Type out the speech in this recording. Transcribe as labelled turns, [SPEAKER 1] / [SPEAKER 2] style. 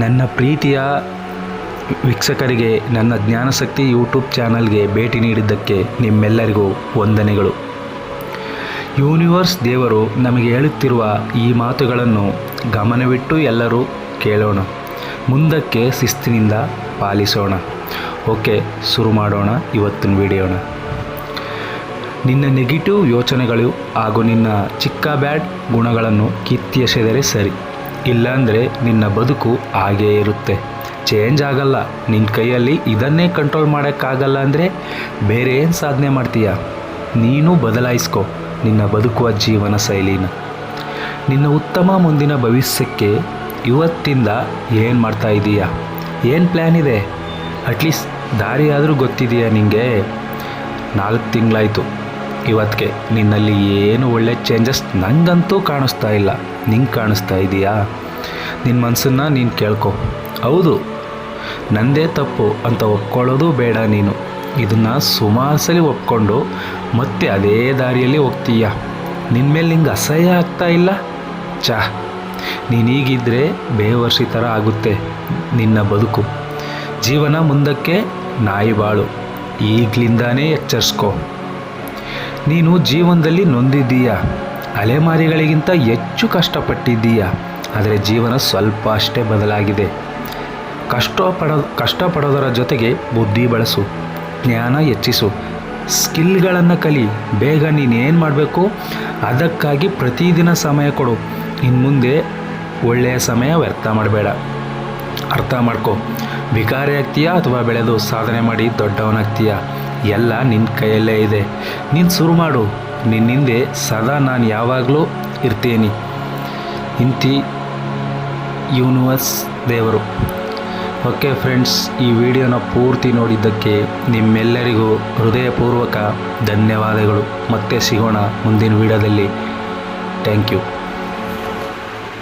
[SPEAKER 1] ನನ್ನ ಪ್ರೀತಿಯ ವೀಕ್ಷಕರಿಗೆ, ನನ್ನ ಜ್ಞಾನಶಕ್ತಿ ಯೂಟ್ಯೂಬ್ ಚಾನಲ್ಗೆ ಭೇಟಿ ನೀಡಿದ್ದಕ್ಕೆ ನಿಮ್ಮೆಲ್ಲರಿಗೂ ವಂದನೆಗಳು. ಯೂನಿವರ್ಸ್ ದೇವರು ನಮಗೆ ಹೇಳುತ್ತಿರುವ ಈ ಮಾತುಗಳನ್ನು ಗಮನವಿಟ್ಟು ಎಲ್ಲರೂ ಕೇಳೋಣ. ಮುಂದಕ್ಕೆ ಶಿಸ್ತಿನಿಂದ ಪಾಲಿಸೋಣ. ಓಕೆ, ಶುರು ಮಾಡೋಣ ಇವತ್ತಿನ ವಿಡಿಯೋನ. ನಿನ್ನ ನೆಗೆಟಿವ್ ಯೋಚನೆಗಳು ಹಾಗೂ ನಿನ್ನ ಚಿಕ್ಕ ಬ್ಯಾಡ್ ಗುಣಗಳನ್ನು ಕಿತ್ತಿಯಸೆದರೆ ಸರಿ. ಇಲ್ಲಾಂದರೆ ನಿನ್ನ ಬದುಕು ಹಾಗೇ ಇರುತ್ತೆ. ಚೇಂಜ್ ಆಗಲ್ಲ. ನಿನ್ನ ಕೈಯಲ್ಲಿ ಇದನ್ನೇ ಕಂಟ್ರೋಲ್ ಮಾಡೋಕ್ಕಾಗಲ್ಲ ಅಂದರೆ ಬೇರೆ ಏನು ಸಾಧನೆ ಮಾಡ್ತೀಯ? ನೀನು ಬದಲಾಯಿಸ್ಕೊ. ನಿನ್ನ ಬದುಕುವ ಜೀವನ ಶೈಲಿನ. ನಿನ್ನ ಉತ್ತಮ ಮುಂದಿನ ಭವಿಷ್ಯಕ್ಕೆ ಇವತ್ತಿಂದ ಏನು ಮಾಡ್ತಾ ಇದೀಯಾ? ಏನು ಪ್ಲ್ಯಾನ್ ಇದೆ? ಅಟ್ಲೀಸ್ಟ್ ದಾರಿ ಆದರೂ ಗೊತ್ತಿದೆಯಾ ನಿನಗೆ ನಾಲ್ಕು ತಿಂಗಳಾಯಿತು. ಇವತ್ತಿಗೆ ನಿನ್ನಲ್ಲಿ ಏನು ಒಳ್ಳೆ ಚೇಂಜಸ್ ನನಗಂತೂ ಕಾಣಿಸ್ತಾ ಇಲ್ಲ. ನಿಂಗೆ ಕಾಣಿಸ್ತಾ ಇದೆಯಾ? ನಿನ್ನ ಮನಸ್ಸನ್ನು ನೀನು ಕೇಳ್ಕೊ. ಹೌದು, ನಂದೇ ತಪ್ಪು ಅಂತ ಒಪ್ಕೊಳ್ಳೋದು ಬೇಡ ನೀನು. ಇದನ್ನು ಸುಮಾರು ಸಲ ಒಪ್ಕೊಂಡು ಮತ್ತೆ ಅದೇ ದಾರಿಯಲ್ಲಿ ಹೋಗ್ತೀಯ? ನಿನ್ನ ಮೇಲೆ ನಿಂಗೆ ಅಸಹ್ಯ ಆಗ್ತಾ ಇಲ್ಲ? ಚಾ ನೀನೀಗಿದ್ದರೆ ಬೇವರ್ಷಿ ಥರ ಆಗುತ್ತೆ ನಿನ್ನ ಬದುಕು. ಜೀವನ ಮುಂದಕ್ಕೆ ನಾಯಿ ಬಾಳು. ಈಗಲಿಂದಾನೇ ಎಚ್ಚರಿಸ್ಕೊ. ನೀನು ಜೀವನದಲ್ಲಿ ನೊಂದಿದ್ದೀಯ? ಅಲೆಮಾರಿಗಳಿಗಿಂತ ಹೆಚ್ಚು ಕಷ್ಟಪಟ್ಟಿದ್ದೀಯ? ಆದರೆ ಜೀವನ ಸ್ವಲ್ಪ ಅಷ್ಟೇ ಬದಲಾಗಿದೆ. ಕಷ್ಟಪಡ, ಕಷ್ಟಪಡೋದರ ಜೊತೆಗೆ ಬುದ್ಧಿ ಬಳಸು, ಜ್ಞಾನ ಹೆಚ್ಚಿಸು, ಸ್ಕಿಲ್ಗಳನ್ನು ಕಲಿ, ಬೇಗ ನೀನೇನು ಮಾಡಬೇಕು? ಅದಕ್ಕಾಗಿ ಪ್ರತಿದಿನ ಸಮಯ ಕೊಡು. ಇನ್ನು ಮುಂದೆ ಒಳ್ಳೆಯ ಸಮಯ ವ್ಯರ್ಥ ಮಾಡಬೇಡ. ಅರ್ಥ ಮಾಡ್ಕೊ. ಭಿಕಾರಿ ಆಗ್ತೀಯಾ ಅಥವಾ ಬೆಳೆದು ಸಾಧನೆ ಮಾಡಿ ದೊಡ್ಡವನಾಗ್ತೀಯಾ? ಎಲ್ಲ ನಿನ್ನ ಕೈಯಲ್ಲೇ ಇದೆ. ನೀನು ಶುರು ಮಾಡು. ನಿನ್ನಿಂದೆ ಸದಾ ನಾನು ಯಾವಾಗಲೂ ಇರ್ತೀನಿ. ಇಂತಿ ಯೂನಿವರ್ಸ್ ದೇವರು. ಓಕೆ ಫ್ರೆಂಡ್ಸ್, ಈ ವಿಡಿಯೋನ ಪೂರ್ತಿ ನೋಡಿದ್ದಕ್ಕೆ ನಿಮ್ಮೆಲ್ಲರಿಗೂ ಹೃದಯಪೂರ್ವಕ ಧನ್ಯವಾದಗಳು. ಮತ್ತೆ ಸಿಗೋಣ ಮುಂದಿನ ವಿಡಿಯೋದಲ್ಲಿ. Thank you.